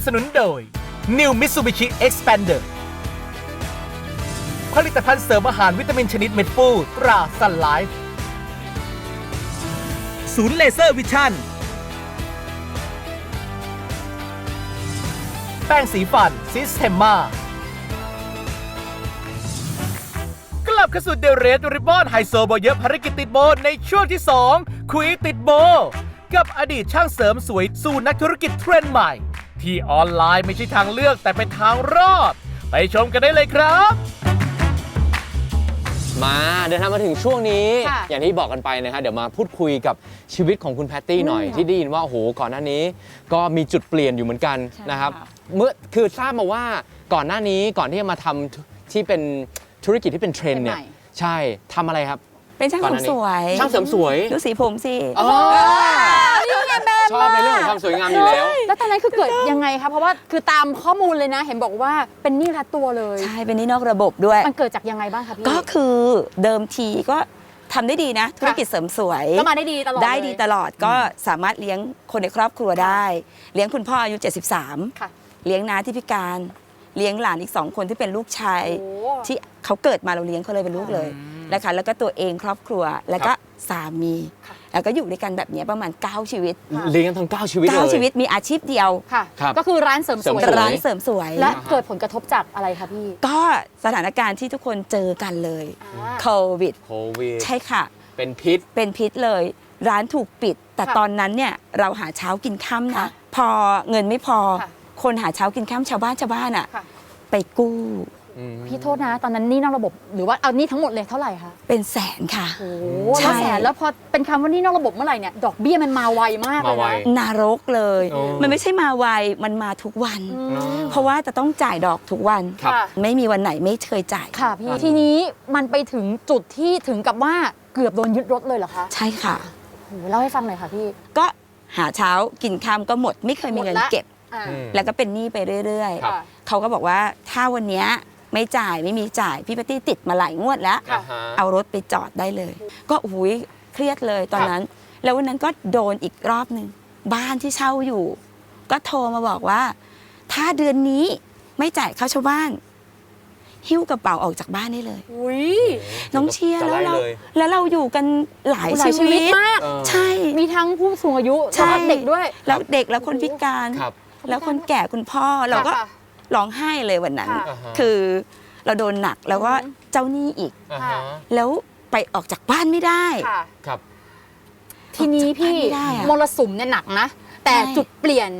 บสนุนโดย New Mitsubishi Expander ผลิตภัณฑ์เสริมอาหารวิตามินชนิดเม็ดฟูตราสันไลฟ์ศูนย์เลเซอร์วิชั่น แป้งสีฟันซิสเทมมากลับเข้าสู่เดเรสริบบอนไฮโซโบเยอะภารกิจติดโบในช่วงที่ 2 คุยติดโบ กับอดีตช่างเสริมสวยสู่นักธุรกิจเทรนด์ใหม่ ที่ออนไลน์ไม่ใช่ทางเลือกแต่เป็นทางรอด ไปชมกันได้เลยครับ มาเดินทางมาถึงช่วงนี้ ค่ะ อย่างที่บอกกันไปนะคะเดี๋ยวมาพูดคุยกับชีวิตของคุณแพตตี้หน่อยอืมที่ได้ยินว่าโอ้โหก่อนหน้านี้ ก็มีจุดเปลี่ยนอยู่เหมือนกันใช่นะครับ ค่ะ เมื่อคือทราบมาว่าก่อนหน้านี้ก่อนที่จะมาทำที่เป็นธุรกิจที่เป็นเทรนด์เนี่ยเป็นใหม่ ใช่ทำอะไรครับ เป็นช่างก่อนเสหริน้ามนี้สวย ช่างเสริมสวย ดูสีผมสิอ๋อ ชอบในเรื่องของความสวยงามอยู่แล้ว แล้วตอนนั้นคือเกิดยังไงคะ เพราะว่าคือตามข้อมูลเลยนะ เห็นบอกว่าเป็นหนี้รัดตัวเลย ใช่เป็นหนี่นอกระบบด้วย มันเกิดจากยังไงบ้างคะพี่ ก็คือเดิมทีก็ทำได้ดีนะ ธุรกิจเสริมสวย ก็มาได้ดีตลอดได้เลยดีตลอดก็สามารถเลี้ยงคนในครอบครัวได้ เลี้ยงคุณพ่ออายุ 73 ค่ะ เลี้ยงน้าที่พิการเลี้ยงหลานอีกสองคนที่เป็นลูกชายโอ้ที่เขาเกิดมาเราเลี้ยงเขาเลยเป็นลูกเลยนะคะแล้วก็ตัวเองครอบครัวแล้วก็ สามีค่ะแล้วก็อยู่ด้วยกันแบบนี้ประมาณ 9 ชีวิตค่ะเลี้ยงกันทั้งเก้าชีวิตเลย 9 ชีวิตมีอาชีพเดียวค่ะครับก็คือร้านเสริมสวยเสริมสวยร้านเสริมสวย และเกิดผลกระทบจากอะไรคะพี่ ก็สถานการณ์ที่ทุกคนเจอกันเลยอ่าโควิดโควิด ใช่ค่ะ เป็นพิษ เป็นพิษเลย ร้านถูกปิด แต่ค่ะตอนนั้นเนี่ยเราหาเช้ากินค่ำค่ะนะ พอเงินไม่พอค่ะคนหาเช้ากินค่ำชาวบ้านชาวบ้านอะค่ะไปกู้อืม พี่โทษนะ ตอนนั้นหนี้นอกระบบหรือว่าเอาหนี้ทั้งหมดเลยเท่าไหร่คะเป็นแสนค่ะ โอ้ใช่ แล้วแสนแล้วพอเป็นคำว่าหนี้นอกระบบเมื่อไหร่เนี่ยดอกเบี้ยมันมาไวมากเลยมาไว นะนรกเลย โอ้ มันไม่ใช่มาไวมันมาทุกวัน อืมเพราะว่าจะต้องจ่ายดอกทุกวัน ครับ ค่ะ ไม่มีวันไหนไม่เคยจ่ายค่ะพี่ ทีนี้มันไปถึงจุดที่ถึงกับว่าเกือบโดนยึดรถเลยเหรอคะใช่ค่ะ โหเล่าให้ฟังหน่อยค่ะพี่ก็หาเช้ากินค่ำก็หมด ไม่เคยมีเงินหมดละเก็บ อ่า อืม แล้วก็เป็นหนี้ไปเรื่อย ครับ ๆ เขาก็บอกว่าถ้าวันเนี้ย ไม่จ่ายไม่มีจ่ายพี่ปตตี้ติดมาหลายงวดแล้วค่ะอ่าฮะ เอารถไปจอดได้เลย ก็อุ้ยเครียดเลยตอนนั้น แล้ววันนั้นก็โดนอีกรอบหนึ่งบ้านที่เช่าอยู่ ก็โทรมาบอกว่า ถ้าเดือนนี้ไม่จ่ายค่าเช่าบ้าน หิ้วกระเป๋าออกจากบ้านได้เลย อุ้ยน้องเชียร์จะแล้วไล่เราเลยแล้วเราอยู่กันหลายหลายชีชีวิวิตตมาก เออ ใช่ มีทั้งผู้สูงอายุใช่ แล้วก็เด็กด้วย แล้วเด็กแล้วคนพิการ ครับ แล้วคนแก่คุณพ่อเราก็ค่ะ ร้องไห้เลยวันนั้นค่ะอ่าฮะ คือเราโดนหนักแล้วก็อือฮึเจ้าหนี้อีก อ่าฮะแล้วไปออกจากบ้านไม่ได้ ค่ะ ครับ ทีนี้พี่ไม่ได้อะมรสุมเนี่ยหนักนะ แต่ใช่ จุดเปลี่ยน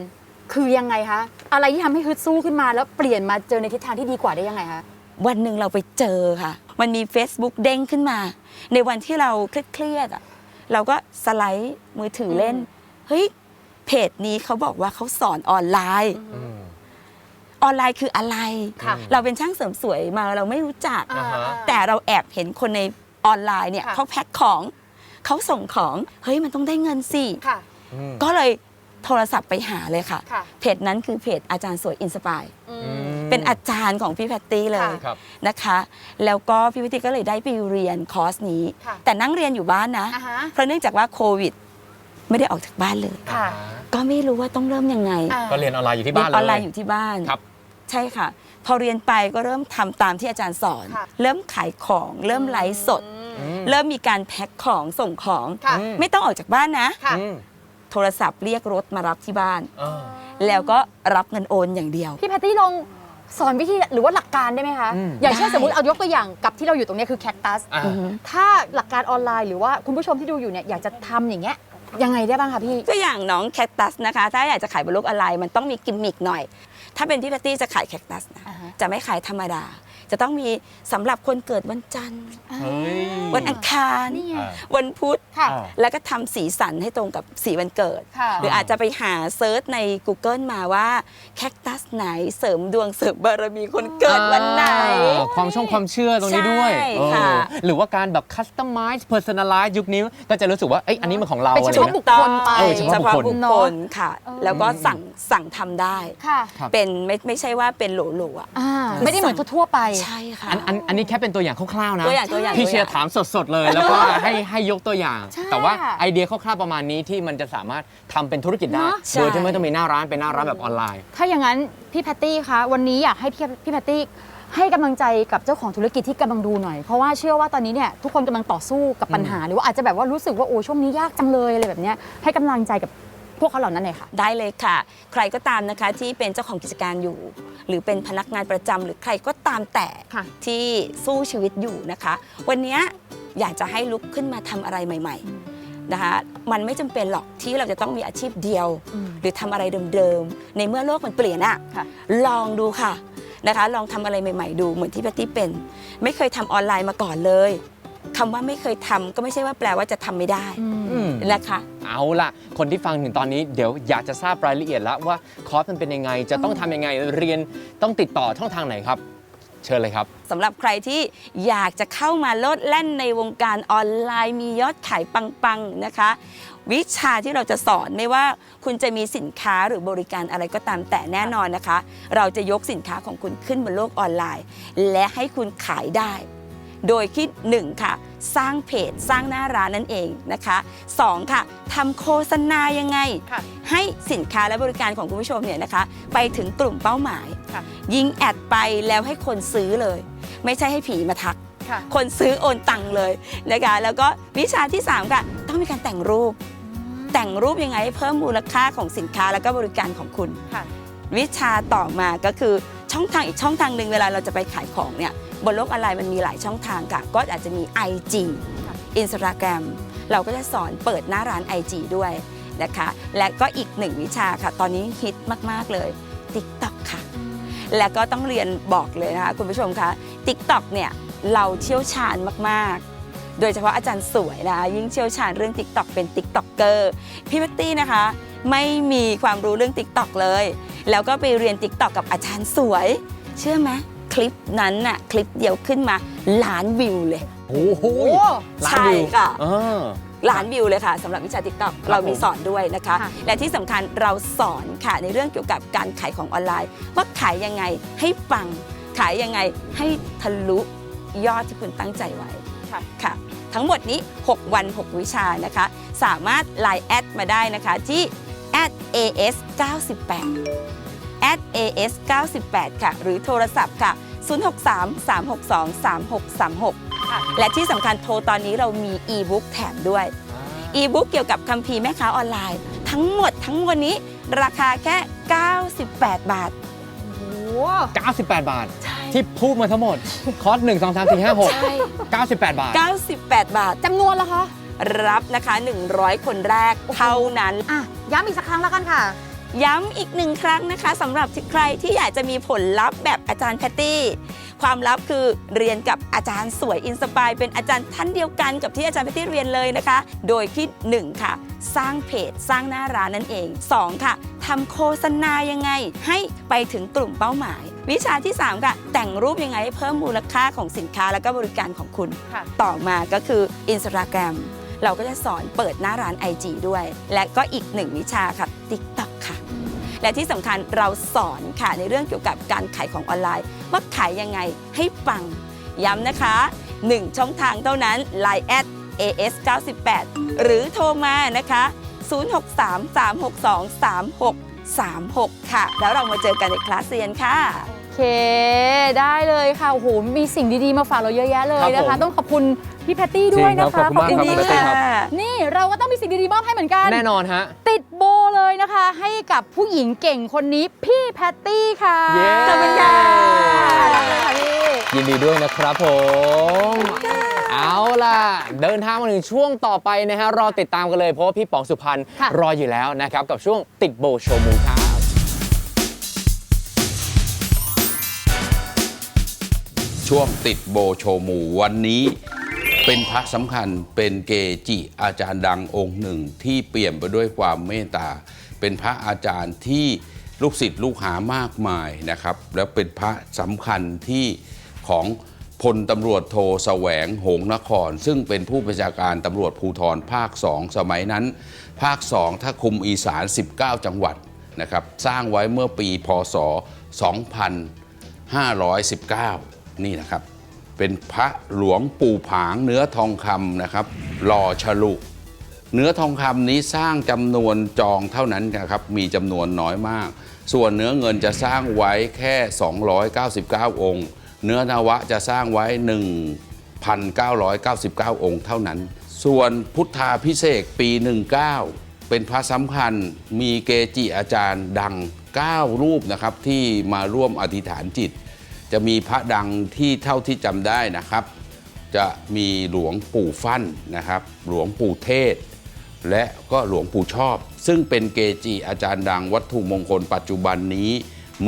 คือยังไงคะ อะไรที่ทำให้ฮึดสู้ขึ้นมาแล้วเปลี่ยนมาเจอในทิศทางที่ดีกว่าได้ยังไงคะ วันหนึ่งเราไปเจอค่ะ มันมี Facebook เด้งขึ้นมา ในวันที่เราเครียดๆอะเราก็สไลด์มือถือเล่นเฮ้ย เพจนี้เขาบอกว่าเขาสอนออนไลน์ อืม ออนไลน์คืออะไร ค่ะเราเป็นช่างเสริมสวยมาเราไม่รู้จัก อ่าฮะ แต่เราแอบเห็นคนในออนไลน์เนี่ยค่ะ เขาแพ็คของเขาส่งของเฮ้ยมันต้องได้เงินสิ ค่ะ อืม ก็เลยโทรศัพท์ไปหาเลยค่ะ ค่ะ เพจนั้นคือเพจอาจารย์สวยอินสปายอือืมมเป็นอาจารย์ของพี่แพตตี้เลยค่ะครับ นะคะ แล้วก็พี่แพตตี้ก็เลยได้ไปเรียนคอร์สนี้ ค่ะ แต่นั่งเรียนอยู่บ้านนะ อ่าฮะ เพราะเนื่องจากว่าโควิด ไม่ได้ออกจากบ้านเลย ค่ะ ก็ไม่รู้ว่าต้องเริ่มยังไงอ่า ก็เรียนออนไลน์อยู่ที่เรียบ้านนเลยออนไลน์อยู่ที่บ้าน ครับ ใช่ค่ะ พอเรียนไปก็เริ่มทำตามที่อาจารย์สอน ค่ะ เริ่มขายของ เริ่มไลฟ์สด อืม เริ่มมีการแพ็คของส่งของ ค่ะ อืม ไม่ต้องออกจากบ้านนะ ค่ะ อืมโทรศัพท์เรียกรถมารับที่บ้านอ่าแล้วก็รับเงินโอนอย่างเดียว พี่แพตตี้ลองสอนวิธีหรือว่าหลักการได้ไหมคะ อืม อย่างเช่นได้ สมมติเอายกตัวอย่างกับที่เราอยู่ตรงเนี้ยคือแคคตัส อ่าอือฮึ ถ้าหลักการออนไลน์หรือว่าคุณผู้ชมที่ดูอยู่เนี่ยอยากจะทำอย่างเงี้ยยังไงได้บ้างคะพี่ก็อย่างน้องแคคตัสนะคะ ถ้าอยากจะขายบนโลกออนไลน์มันต้องมีกิมมิคหน่อย ถ้าเป็นพี่แพตตี้จะขายแคคตัสนะอ่าฮะจะไม่ขายธรรมดา จะต้องมีสำหรับคนเกิดวันจันทร์ เฮ้ย วันอังคาร นี่ไง อ่า วันพุธ ค่ะอ่าแล้วก็ทำสีสันให้ตรงกับสีวันเกิด ค่ะ หรืออาจจะไปหาเซิร์ชใน Google มาว่าแคคตัสไหนเสริมดวงเสริมบารมีคนเกิดวันไหน อ่าความช่องความเชื่อตรงนี้ด้วยใช่เออค่ะ หรือว่าการแบบ customize personalize ยุคนี้ก็จะรู้สึกว่าเอ้ยอันนี้มันของเราเป็นอะไรเฉพาะนะบุคคลไปเออเฉเฉพาะพาะบุบุคคคคลลค่ะ เออ แล้วก็สั่งสั่งทำได้ ค่ะ ครับ เป็นไม่ไม่ใช่ว่าเป็นโหลๆอะ อ่าไม่ได้เหมือนทั่วๆไปใช่ค่ะ อันอันอันนี้แค่เป็นตัวอย่างคร่าวๆนะตัวอย่างตัวอย่างพี่เชียร์ตัวอย่างถามสดๆเลย แล้วก็ให้ให้ยกตัวอย่าง ใช่แต่ว่าค่ะไอเดียคร่าวๆประมาณนี้ที่มันจะสามารถทำเป็นธุรกิจได้เนอะใช่ โดยที่ไม่ต้องมีหน้าร้านเป็นหน้าร้านแบบออนไลน์ ถ้าอย่างนั้นพี่แพตตี้คะวันนี้อยากให้พี่พี่แพตตี้ให้กำลังใจกับเจ้าของธุรกิจที่กำลังดูหน่อย เพราะว่าเชื่อว่าตอนนี้เนี่ยทุกคนกำลังต่อสู้กับปัญหา หรือว่าอาจจะแบบว่ารู้สึกว่าโอ้ช่วงนี้ยากจังเลยอะไรแบบเนี้ยให้กำลังใจกับ พวกเขาเหล่านั้นหน่อยค่ะ ได้เลยค่ะ ใครก็ตามนะคะที่เป็นเจ้าของกิจการอยู่ หรือเป็นพนักงานประจำหรือใครก็ตามแต่ค่ะ ที่สู้ชีวิตอยู่นะคะ วันนี้อยากจะให้ลุกขึ้นมาทำอะไรใหม่ ๆนะคะ มันไม่จำเป็นหรอกที่เราจะต้องมีอาชีพเดียว อืม หรือทำอะไรเดิมๆ ในเมื่อโลกมันเปลี่ยนอะค่ะ ลองดูค่ะนะคะ ลองทำอะไรใหม่ ๆ ดูเหมือนที่แพตตี้เป็น ไม่เคยทำออนไลน์มาก่อนเลยคำว่าไม่เคยทำก็ไม่ใช่ว่าแปลว่าจะทำไม่ได้อืม นะคะ เอาล่ะ คนที่ฟังถึงตอนนี้เดี๋ยวอยากจะทราบรายละเอียดแล้วว่าคอร์สมันเป็นยังไง จะต้องทำยังไงเรียนต้องติดต่อช่องทางไหนครับ เชิญเลยครับ สำหรับใครที่อยากจะเข้ามาโลดแล่นในวงการออนไลน์มียอดขายปังๆนะคะ วิชาที่เราจะสอนไม่ว่าคุณจะมีสินค้าหรือบริการอะไรก็ตามแต่แน่นอนนะคะ เราจะยกสินค้าของคุณขึ้นบนโลกออนไลน์ และให้คุณขายได้ โดยที่1ค่ะ สร้างเพจสร้างหน้าร้านนั่นเองนะคะ2ค่ะทำโฆษณายังไงค่ะให้สินค้าและบริการของคุณผู้ชมเนี่ยนะคะ ไปถึงกลุ่มเป้าหมายค่ะยิงแอดไปแล้วให้คนซื้อเลย ไม่ใช่ให้ผีมาทักค่ะคนซื้อโอนตังค์เลยนะคะแล้วก็วิชาที่ 3 ค่ะ ต้องมีการแต่งรูป แต่งรูปยังไงให้เพิ่มมูลค่าของสินค้าและก็บริการของคุณค่ะวิชาต่อมาก็คือ ช่องทางอีกช่องทางหนึ่งเวลาเราจะไปขายของเนี่ยบนโลกออนไลน์มันมีหลายช่องทางค่ะ ก็อาจจะมี IG ค่ะ Instagram เราก็จะสอนเปิดหน้าร้าน IG ด้วยนะคะ และก็อีกหนึ่งวิชาค่ะ ตอนนี้ฮิตมาก ๆ เลย TikTok ค่ะ และก็ต้องเรียนบอกเลยนะคะคุณผู้ชมคะ TikTok เนี่ยเราเชี่ยวชาญมากๆ โดยเฉพาะอาจารย์สวยนะคะยิ่งเชี่ยวชาญเรื่อง TikTok เป็น TikToker พี่พัตตี้นะคะ ไม่มีความรู้เรื่อง TikTok เลย แล้วก็ไปเรียน TikTok กับอาจารย์สวย เชื่อไหมคลิปนั้นน่ะคลิปเดียวขึ้นมาล้านวิวเลย โอ้โหโอ้ล้านใช่วิวค่ะ เออ ล้านวิวเลยค่ะสำหรับวิชา TikTok ครับเรามีผมสอนด้วยนะคะ ค่ะ และที่สำคัญเราสอนค่ะในเรื่องเกี่ยวกับการขายของออนไลน์ ว่าขายยังไงให้ปัง ขายยังไงให้ทะลุยอดที่คุณตั้งใจไว้ค่ะค่ะ ทั้งหมดนี้ 6 วัน 6 วิชานะคะ สามารถ Line แอดมาได้นะคะที่ @as 98 @as 98ค่ะ หรือโทรศัพท์ค่ะ 063 362 3636 และที่สำคัญโทรตอนนี้เรามี e-book แถมด้วย e-book เกี่ยวกับคัมภีร์แม่ค้าออนไลน์ ทั้งหมดทั้งมวลนี้ราคาแค่ 98 บาทโห 98 บาท ใช่ ที่พูดมาทั้งหมด คอร์ส1 2 3 4 5 ใช่ 6 98 บาท 98 บาท จำนวนละคะ รับนะคะ 100 คนแรกเท่านั้น อะ ย้ำอีกสักครั้งแล้วกันค่ะ ย้ำอีกหนึ่งครั้งนะคะสำหรับใครที่อยากจะมีผลลัพธ์แบบอาจารย์แพตตี้ ความลับคือเรียนกับอาจารย์สวยอินสปายเป็นอาจารย์ท่านเดียวกันกับที่อาจารย์แพตตี้เรียนเลยนะคะ โดยที่ 1 ค่ะ สร้างเพจสร้างหน้าร้านนั่นเอง 2 ค่ะทำโฆษณายังไง ให้ไปถึงกลุ่มเป้าหมาย วิชาที่ 3 ค่ะ แต่งรูปยังไงให้เพิ่มมูลค่าของสินค้าและก็บริการของคุณ ค่ะ ต่อมาก็คือ Instagram เราก็จะสอนเปิดหน้าร้าน IG ด้วย และก็อีกหนึ่งวิชาค่ะ TikTok ค่ะ และที่สำคัญเราสอนค่ะในเรื่องเกี่ยวกับการขายของออนไลน์ ว่าขายยังไงให้ปัง ย้ำนะคะ 1 ช่องทางเท่านั้น Line at as 98หรือโทรมานะคะ 063-362-3636 ค่ะ แล้วเรามาเจอกันในคลาสเรียนค่ะ โอเค ได้เลยค่ะ โอ้โห มีสิ่งดี ๆ มาฝากเราเยอะแยะเลยนะครัคะบผมต้องขอบคุณ พี่แพตตี้ด้วยนะจริคะงครับขอบคุณมากครับขพี่แพตตี้ครับ นี่เราก็ต้องมีสิ่งดีๆมอบให้เหมือนกัน แน่นอนฮะ ติดโบเลยนะคะ ให้กับผู้หญิงเก่งคนนี้พี่แพตตี้ค่ะเย้ ขอบคุณค่ะได้เลยค่ะพี่ ยินดีด้วยนะครับผม เอาล่ะ เดินทางมาถึงช่วงต่อไปนะฮะ รอติดตามกันเลยเพราะว่าพี่ป๋องสุพรรณค่ะ รออยู่แล้วนะครับ กับช่วงติดโบโชว์มูครับ ช่วงติดโบโชว์หมู่วันนี้ เป็นพระสำคัญเป็นเกจิอาจารย์ดังองค์หนึ่งที่เปี่ยมไปด้วยความเมตตา เป็นพระอาจารย์ที่ลูกศิษย์ลูกหามากมายนะครับ แล้วเป็นพระสำคัญที่ของพลตำรวจโทแสวงหงนคร ซึ่งเป็นผู้บัญชาการตำรวจภูธรภาค2สมัยนั้น ภาค2ถ้าคุมอีสาน 19 จังหวัดนะครับ สร้างไว้เมื่อปีพศ 2519 นี่นะครับ เป็นพระหลวงปู่ผางเนื้อทองคำนะครับหล่อฉลุ เนื้อทองคำนี้สร้างจำนวนจองเท่านั้นนะครับมีจำนวนน้อยมาก ส่วนเนื้อเงินจะสร้างไว้แค่ 299 องค์ เนื้อนวะจะสร้างไว้ 1,999 องค์เท่านั้น ส่วนพุทธาพิเศษปี 19 เป็นพระสำคัญมีเกจิอาจารย์ดัง 9 รูปนะครับที่มาร่วมอธิษฐานจิต จะมีพระดังที่เท่าที่จำได้นะครับ จะมีหลวงปู่ฟั่นนะครับ หลวงปู่เทศ และก็หลวงปู่ชอบ ซึ่งเป็นเกจิอาจารย์ดังวัตถุมงคลปัจจุบันนี้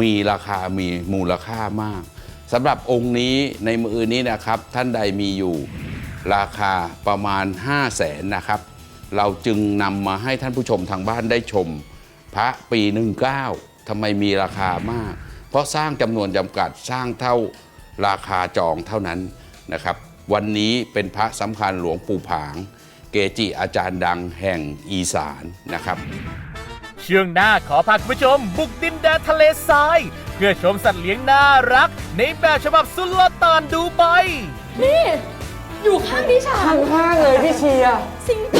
มีราคามีมูลค่ามากสำหรับองค์นี้ในมือนี้นะครับ ท่านใดมีอยู่ราคาประมาณ 5 0 0แสนนะครับ เราจึงนำมาให้ท่านผู้ชมทางบ้านได้ชม พระปี 19ทำไมมีราคามาก เพราะสร้างจำนวนจำกัดสร้างเท่าราคาจองเท่านั้นนะครับ วันนี้เป็นพระสำคัญหลวงปู่ผาง เกจิอาจารย์ดังแห่งอีสานนะครับ ช่วงหน้าขอพาคุณผู้ชม บุกดินแดนทะเลทราย เพื่อชมสัตว์เลี้ยงน่ารัก ในแบบฉบับสุลต่านดูไบอยู่ข้างดิฉันข้างๆเลยพี่เชียร์สิงโต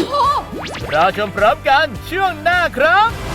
เราชมพร้อมกันช่วงหน้าครับ